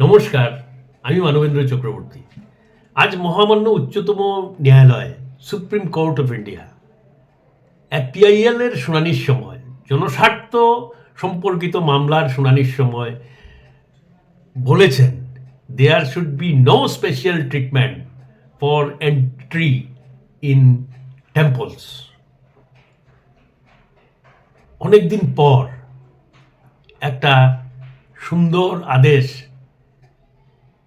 নমস্কার, আমি মানবেন্দ্র চক্রবর্তী। আজ মহামান্য উচ্চতম ন্যায়ালয়, Supreme Court of India. PIL এর শুনানির সময়, জনস্বার্থ সম্পর্কিত মামলার শুনানির সময় বলেছেন there should be no special treatment for entry in temples অনেকদিন পর একটা সুন্দর আদেশ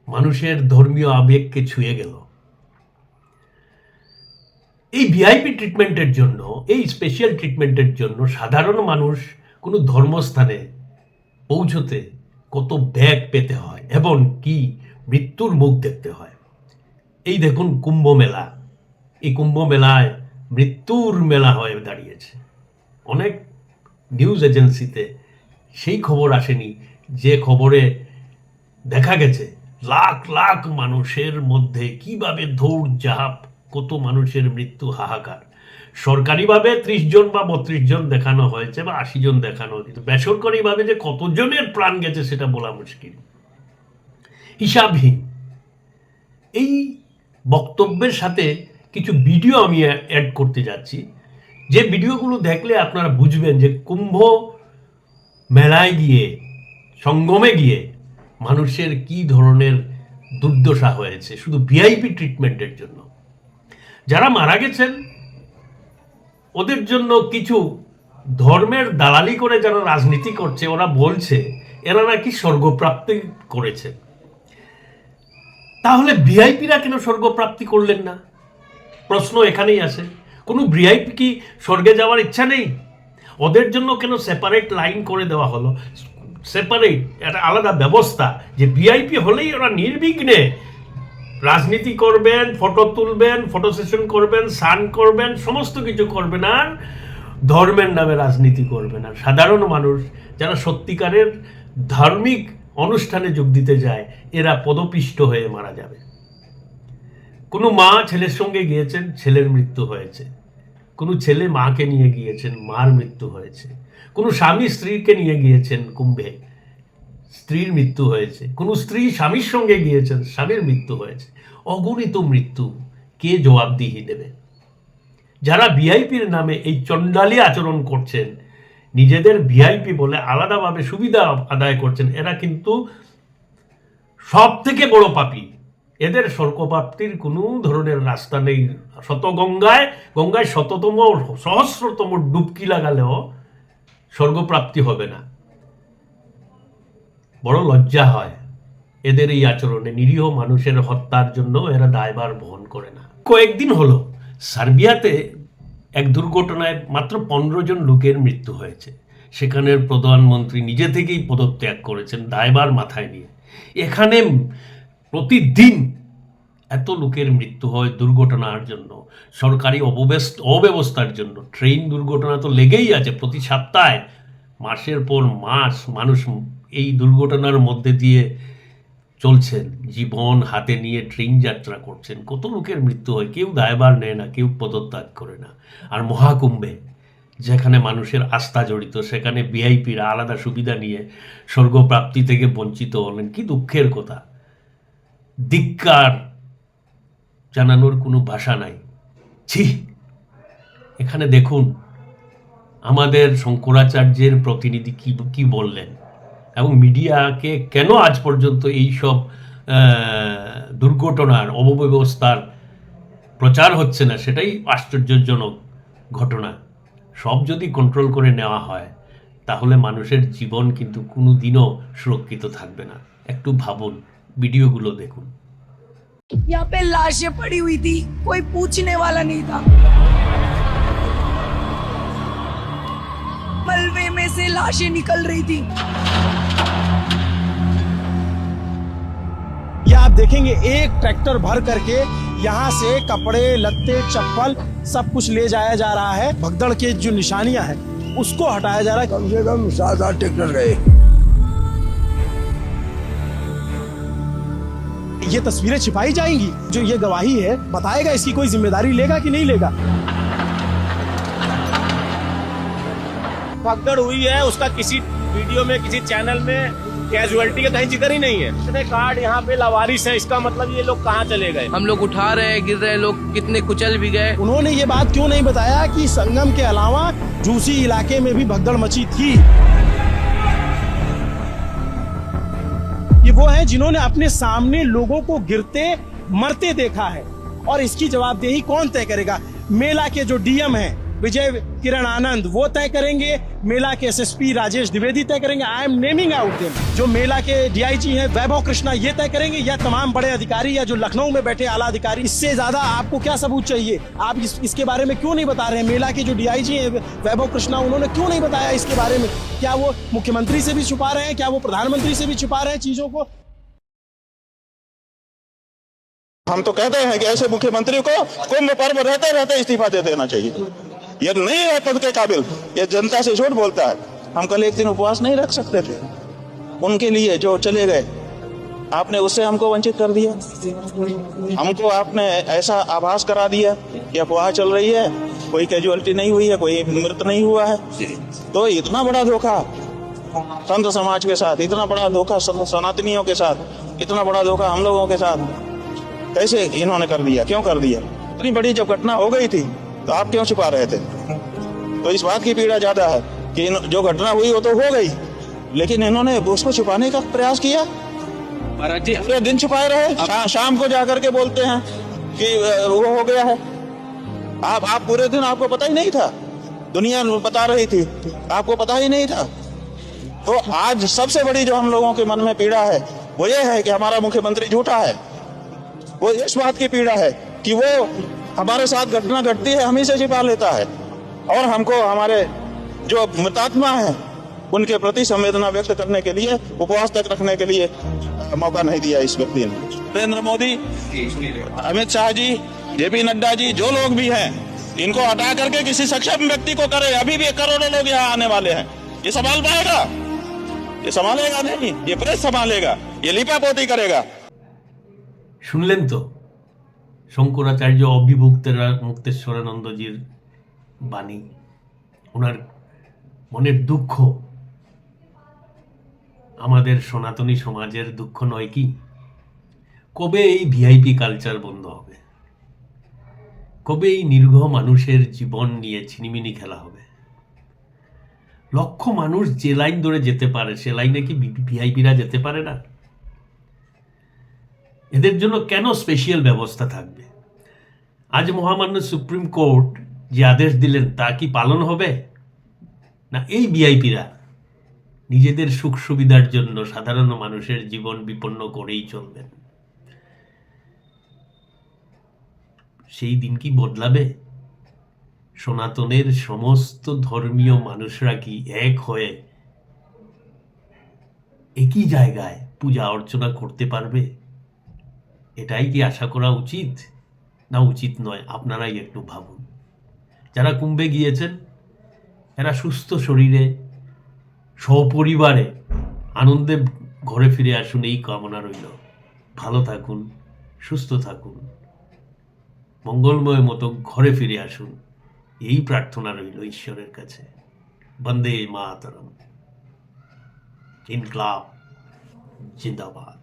মানুষের ধর্মীয় আবেগকে ছুঁয়ে গেল। এই ভিআইপি ট্রিটমেন্টের জন্য, এই স্পেশাল ট্রিটমেন্টের জন্য সাধারণ মানুষ কোনো ধর্মস্থানে পৌঁছতে কত ব্যাগ পেতে হয় এবং কি মৃত্যুর মুখ দেখতে হয়। এই দেখুন কুম্ভ মেলা। এই কুম্ভ মেলায় মৃত্যুর মেলা হয়ে দাঁড়িয়েছে। অনেক নিউজ এজেন্সিতে সেই খবর আসেনি। যে খবরে দেখা গেছে লাখ লাখ মানুষের মধ্যে কীভাবে দৌড়ঝাঁপ কত মানুষের মৃত্যু হাহাকার? সরকারিভাবে ত্রিশ জন বা বত্রিশ জন দেখানো হয়েছে বা আশি জন দেখানো কিন্তু বেসরকারিভাবে যে কতজনের প্রাণ গেছে সেটা বলা মুশকিল। হিসাবহীন। এই বক্তব্যের সাথে কিছু ভিডিও আমি অ্যাড করতে যাচ্ছি। যে ভিডিওগুলো দেখলে আপনারা বুঝবেন যে কুম্ভ মেলায় গিয়ে, সঙ্গমে গিয়ে মানুষের কি ধরনের দুর্দশা হয়েছে? শুধু ভিআইপি ট্রিটমেন্টের জন্য। যারা মারা গেছেন, ওদের জন্য কিছু ধর্মের দালালি করে যারা রাজনীতি করছে, ওরা বলছে, এরা নাকি স্বর্গপ্রাপ্তি করেছে। তাহলে ভিআইপিরা কেন স্বর্গপ্রাপ্তি করলেন না? প্রশ্ন এখানেই আছে কোনো ভিআইপি কি স্বর্গে যাওয়ার ইচ্ছা নেই? ওদের জন্য কেন সেপারেট লাইন করে দেওয়া হলো? সেপারেট একটা আলাদা ব্যবস্থা যে ভিআইপি হলেই ওরা নির্বিঘ্নে রাজনীতি করবেন ফটো তুলবেন ফটো সেশন করবেন সান করবেন, সমস্ত কিছু করবেন আর ধর্মের নামে রাজনীতি করবেন। আর সাধারণ মানুষ যারা সত্যিকারের ধার্মিক অনুষ্ঠানে যোগ দিতে যায়, এরা পদপিষ্ট হয়ে মারা যাবে। কোনো মা ছেলের সঙ্গে গিয়েছেন, ছেলের মৃত্যু হয়েছে। কোনো ছেলে মাকে নিয়ে গিয়েছেন, মার মৃত্যু হয়েছে। কোনো স্বামী স্ত্রীকে নিয়ে গিয়েছেন কুম্ভে। স্ত্রীর মৃত্যু হয়েছে। কোনো স্ত্রী স্বামীর সঙ্গে গিয়েছেন, স্বামীর মৃত্যু হয়েছে। অগণিত মৃত্যু। কে জবাবদিহি দেবে? যারা ভিআইপির নামে এই চণ্ডালি আচরণ করছেন, নিজেদের ভিআইপি বলে আলাদাভাবে সুবিধা আদায় করছেন, এরা কিন্তু সব থেকে বড় পাপী। এদের স্বর্গপ্রাপ্তির কোনো ধরনের রাস্তা নেই। শত গঙ্গায় গঙ্গায় শততম, সহস্রতম ডুবকি লাগালেও স্বর্গপ্রাপ্তি হবে না। বড় লজ্জা হয়। এদের এই আচরণে নিরীহ মানুষের হত্যার জন্য এরা দায়বার বহন করে না। কয়েকদিন হলো, সার্বিয়াতে এক দুর্ঘটনায় মাত্র পনেরো জন লোকের মৃত্যু হয়েছে। সেখানের প্রধানমন্ত্রী নিজে থেকেই পদত্যাগ করেছেন দায়বার মাথায় নিয়ে। এখানে প্রতিদিন এত লোকের মৃত্যু হয় দুর্ঘটনার জন্য, সরকারি অববেস্ত অব্যবস্থার জন্য। ট্রেন দুর্ঘটনা তো লেগেই আছে প্রতি সপ্তাহে। মাসের পর মাস মানুষ এই দুর্ঘটনার মধ্যে দিয়ে চলছেন। জীবন হাতে নিয়ে ট্রেন যাত্রা করছেন। কত লোকের মৃত্যু হয়, কেউ দায়ভার নেয় না, কেউ পদত্যাগ করে না। আর মহাকুম্ভে, যেখানে মানুষের আস্থা জড়িত, সেখানে ভিআইপিরা আলাদা সুবিধা নিয়ে স্বর্গপ্রাপ্তি থেকে বঞ্চিত হলেন। কি দুঃখের কথা। ধিক্কার জানানোর কোনো ভাষা নাই। ছি! এখানে দেখুন, আমাদের শঙ্করাচার্যের প্রতিনিধি কি কি বললেন এবং মিডিয়াকে কেন আজ পর্যন্ত এই সব দুর্ঘটনার, অবব্যবস্থার প্রচার হচ্ছে না, সেটাই আশ্চর্যজনক ঘটনা। সব যদি কন্ট্রোল করে নেওয়া হয়, তাহলে মানুষের জীবন কিন্তু কোনো দিনও সুরক্ষিত থাকবে না। একটু ভাবুন ভিডিওগুলো দেখুন। यहाँ पे लाशें पड़ी हुई थी। कोई पूछने वाला नहीं था। मलबे में से लाशें निकल रही थी। ये आप देखेंगे एक ट्रैक्टर भर करके यहाँ से कपड़े लत्ते चप्पल सब कुछ ले जाया जा रहा है। भगदड़ के जो निशानियाँ हैं उसको हटाया जा रहा है। कम से कम सात आठ ट्रैक्टर गए। ये तस्वीरें छिपाई जाएँगी? जो ये गवाही है बताएगा इसकी कोई ज़िम्मेदारी लेगा कि नहीं लेगा? भगदड़ हुई है उसका किसी वीडियो में किसी चैनल में कैजुअलिटी का कहीं ज़िक्र ही नहीं है। इतने कार्ड यहाँ पे लावारिस है इसका मतलब ये लोग कहाँ चले गए? हम लोग उठा रहे हैं गिर रहे हैं लोग कितने कुचल भी गए। उन्होंने ये बात क्यों नहीं बताया कि संगम के अलावा जूसी इलाके में भी भगदड़ मची थी? वो हैं जिन्होंने अपने सामने लोगों को गिरते, मरते देखा है। और इसकी जवाबदेही कौन तय करेगा? मेला के जो डीएम हैं विजय किरण आनंद वो तय करेंगे। मेला के एसएसपी राजेश द्विवेदी तय करेंगे। I am naming out them जो मेला के डीआईजी हैं वैभव कृष्णा ये तय करेंगे या तमाम बड़े अधिकारी या जो लखनऊ में बैठे आला अधिकारी इससे ज़्यादा आपको क्या सबूत चाहिए? आप इस, इसके बारे में क्यों नहीं बता रहे हैं? मेला के जो डीआईजी हैं वैभव कृष्णा उन्होंने क्यों नहीं बताया इसके बारे में? क्या वो मुख्यमंत्री से भी छुपा रहे हैं? क्या वो प्रधानमंत्री से भी छुपा रहे हैं चीज़ों को? हम तो कहते हैं कि ऐसे मुख्यमंत्री को कुंभ पर्व रहते रहते इस्तीफा दे देना चाहिए। ये नहीं है पद के काबिल। ये जनता से झूठ बोलता है। हम कल एक दिन उपवास नहीं रख सकते थे। उनके लिए जो चले गए, आपने उससे हमको वंचित कर दिया। हमको आपने ऐसा आभास करा दिया। कि अफवाह चल रही है। कोई कैजुअलिटी नहीं हुई है, कोई मृत नहीं हुआ है। तो इतना बड़ा धोखा संत समाज के साथ, इतना बड़ा धोखा सनातनियों के साथ, इतना बड़ा धोखा हम लोगों के साथ, कैसे इन्होंने कर दिया? क्यों कर दिया? इतनी बड़ी जब घटना हो गई थी तो आप क्यों छुपा रहे थे? तो इस बात की पीड़ा ज़्यादा है कि जो घटना हुई वो तो हो गई लेकिन इन्होंने उसको छुपाने का प्रयास किया। पूरे दिन छुपाए रहे। शा, शाम को जाकर के बोलते हैं कि वो हो गया है। आप आप पूरे दिन आपको पता ही नहीं था। दुनिया बता रही थी। आपको पता ही नहीं था। तो आज सबसे बड़ी जो हम लोगों के मन में पीड़ा है वो ये है कि हमारा मुख्यमंत्री झूठा है। वो इस बात की पीड़ा है कि वो हमारे साथ घटना घटती है हम ही से छिपा लेता है और हमको हमारे जो मृतात्मा है उनके प्रति संवेदना व्यक्त करने के लिए उपवास तक रखने के लिए अ, मौका नहीं दिया इस व्यक्ति ने नरेंद्र मोदी अमित शाह जी जेपी नड्डा जी जो लोग भी हैं इनको हटा करके किसी सक्षम व्यक्ति को करे अभी भी करोड़ों लोग यहाँ आने वाले हैं ये संभाल पाएगा ये संभालेगा नहीं ये प्रेस संभालेगा ये लिपा पोती करेगा শুনলেন তো শঙ্করাচার্য অভিভুক্তেরা মুক্তেশ্বরানন্দজির বাণী। ওনার মনের দুঃখ আমাদের সনাতনী সমাজের দুঃখ নয় কি? কবে এই ভিআইপি কালচার বন্ধ হবে? কবে এই নির্ঘ মানুষের জীবন নিয়ে ছিনিমিনি খেলা হবে? লক্ষ মানুষ যে লাইন ধরে যেতে পারে, সে লাইনে কি ভিআইপিরা যেতে পারে না? এদের জন্য কেন স্পেশাল ব্যবস্থা থাকবে? আজ মহামান্য সুপ্রিম কোর্ট যে আদেশ দিলেন, তা কি পালন হবে? না, এই ভিআইপিরা নিজেদের সুখ সুবিধার জন্য সাধারণ মানুষের জীবন বিপন্ন করেই চলবেন। সেই দিন কি বদলাবে? সনাতনের সমস্ত ধর্মীয় মানুষরা কি এক হয়ে একই জায়গায় পূজা অর্চনা করতে পারবে? এটাই কি আশা করা উচিত? না উচিত নয়, আপনারাই একটু ভাবুন। যারা কুম্ভে গিয়েছেন, এরা সুস্থ শরীরে, সপরিবারে আনন্দে ঘরে ফিরে আসুন, এই কামনা রইল। ভালো থাকুন, সুস্থ থাকুন, মঙ্গলময় মতো ঘরে ফিরে আসুন, এই প্রার্থনা রইল ঈশ্বরের কাছে। বন্দে মাতরম। ইনকলাব, জিন্দাবাদ।